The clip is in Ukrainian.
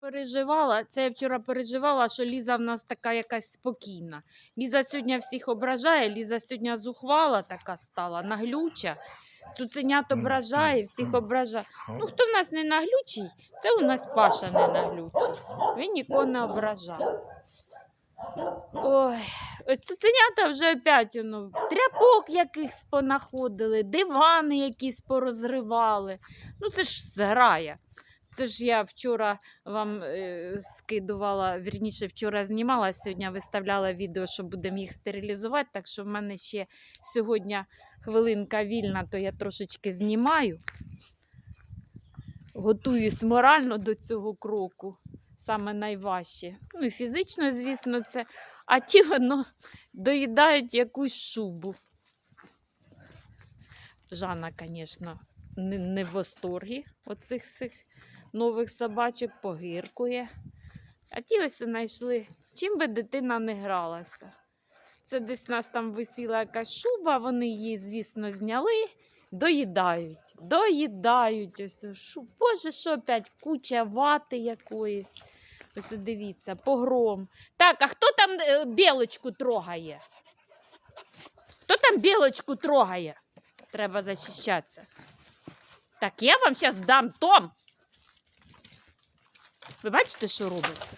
Переживала, це я вчора переживала, що Ліза в нас така якась спокійна. Ліза сьогодні всіх ображає, Ліза сьогодні зухвала така стала, наглюча. Цуценят ображає, всіх ображає. Ну, хто в нас не наглючий, це у нас Паша не наглючий. Він нікого не ображає. Ой, ось цуценята вже опять ну, тряпок якихось понаходили, дивани якісь порозривали. Ну це ж зграя. Це ж я вчора вам е, скидувала, вірніше, вчора знімала, сьогодні виставляла відео, що будемо їх стерилізувати. Так що в мене ще сьогодні хвилинка вільна, то я трошечки знімаю. Готуюсь морально до цього кроку. Саме найважче. Ну і фізично, звісно, це. А ті воно доїдають якусь шубу. Жанна, звісно, не, в восторгі оцих всіх нових собачок, погиркує. А ті ось знайшли, чим би дитина не гралася. Це десь нас там висіла якась шуба, вони її, звісно, зняли, доїдають, доїдають ось цю. Боже, що опять куча вати якоїсь. Ось дивіться, погром. Так, а хто там е, білочку трогає? Хто там білочку трогає? Треба захищатися. Так, я вам зараз дам Том. Ви бачите, що робиться?